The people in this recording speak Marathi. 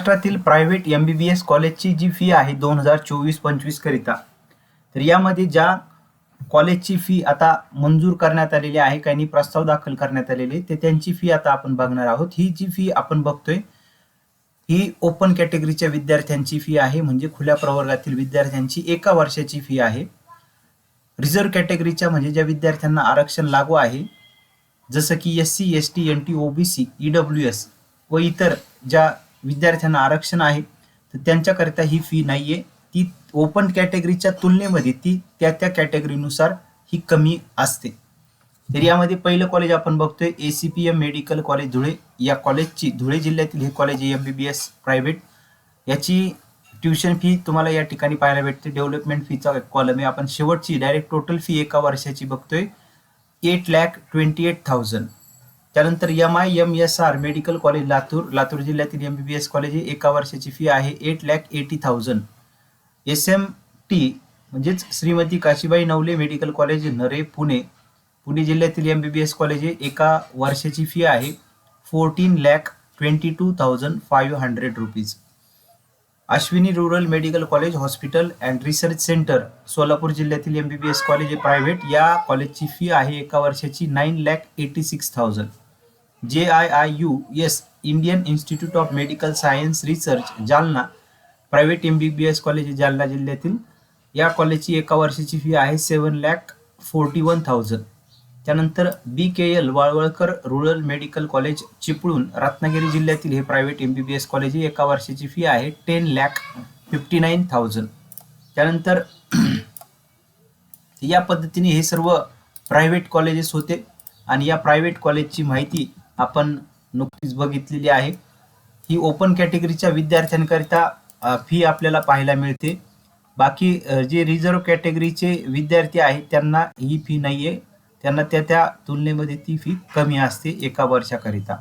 महाराष्ट्रातील private M B B S कॉलेजची जी फी आहे दोन हजार चोवीस पंचवीस करिता तर यामध्ये ज्या कॉलेजची फी आता मंजूर करण्यात आलेली आहे काही प्रस्ताव दाखल करण्यात आलेले ते त्यांची फी आता आपण बघणार आहोत. ही जी फी आपण बघतोय ही ओपन कॅटेगरीच्या विद्यार्थ्यांची फी आहे म्हणजे खुल्या प्रवर्गातील विद्यार्थ्यांची एका वर्षाची फी आहे. रिझर्व्ह कॅटेगरीच्या म्हणजे ज्या विद्यार्थ्यांना आरक्षण लागू आहे जसं की S C S T N T OBC EW S व इतर ज्या विद्यार्थ्यांना आरक्षण आहे तर त्यांच्याकरिता ही फी नाही आहे ती ओपन कॅटेगरीच्या तुलनेमध्ये ती त्या त्या कॅटेगरीनुसार ही कमी असते. तर यामध्ये पहिलं कॉलेज आपण बघतोय A C P M medical college Dhule. या कॉलेजची धुळे जिल्ह्यातील हे college M B B S private याची ट्युशन फी तुम्हाला या ठिकाणी पाहायला भेटते. डेव्हलपमेंट फीचा कॉलम आहे. आपण शेवटची डायरेक्ट टोटल फी एका वर्षाची बघतोय. Eight lakh twenty eight thousand त्यानंतर M I M S R medical college Latur Latur जिल्ह्यातील M B B S college एका वर्षाची फी आहे eight lakh eighty thousand S M T म्हणजेच श्रीमती काशीबाई नवले मेडिकल कॉलेज नरे पुणे पुणे जिल्ह्यातील M B B S college एका वर्षाची फी आहे fourteen lakh twenty two thousand five hundred rupees Ashwini rural medical college hospital and research centre Solapur जिल्ह्यातील M B B S college private. या कॉलेजची फी आहे एका वर्षाची nine lakh eighty six thousand. J I I U S Indian institute of medical science research Jalna. Private M B B S college Jalna जिल्ह्यातील. या कॉलेजची एका वर्षाची फी आहे seven lakh forty one thousand. त्यानंतर B K L Walawalkar rural medical college Chiplun Ratnagiri जिल्ह्यातील हे private M B B S college ही एका वर्षाची फी आहे ten lakh fifty nine thousand त्यानंतर या पद्धतीने हे सर्व प्रायव्हेट कॉलेजेस होते आणि या प्रायव्हेट कॉलेजची माहिती आपण नुकतीच बघितलेली आहे. ही ओपन कॅटेगरीच्या विद्यार्थ्यांकरिता फी आपल्याला पाहायला मिळते. बाकी जे रिझर्व कॅटेगरीचे विद्यार्थी आहेत त्यांना ही फी नाही आहे त्यांना त्या त्या तुलनेमध्ये ती फी कमी असते एका वर्षाकरिता.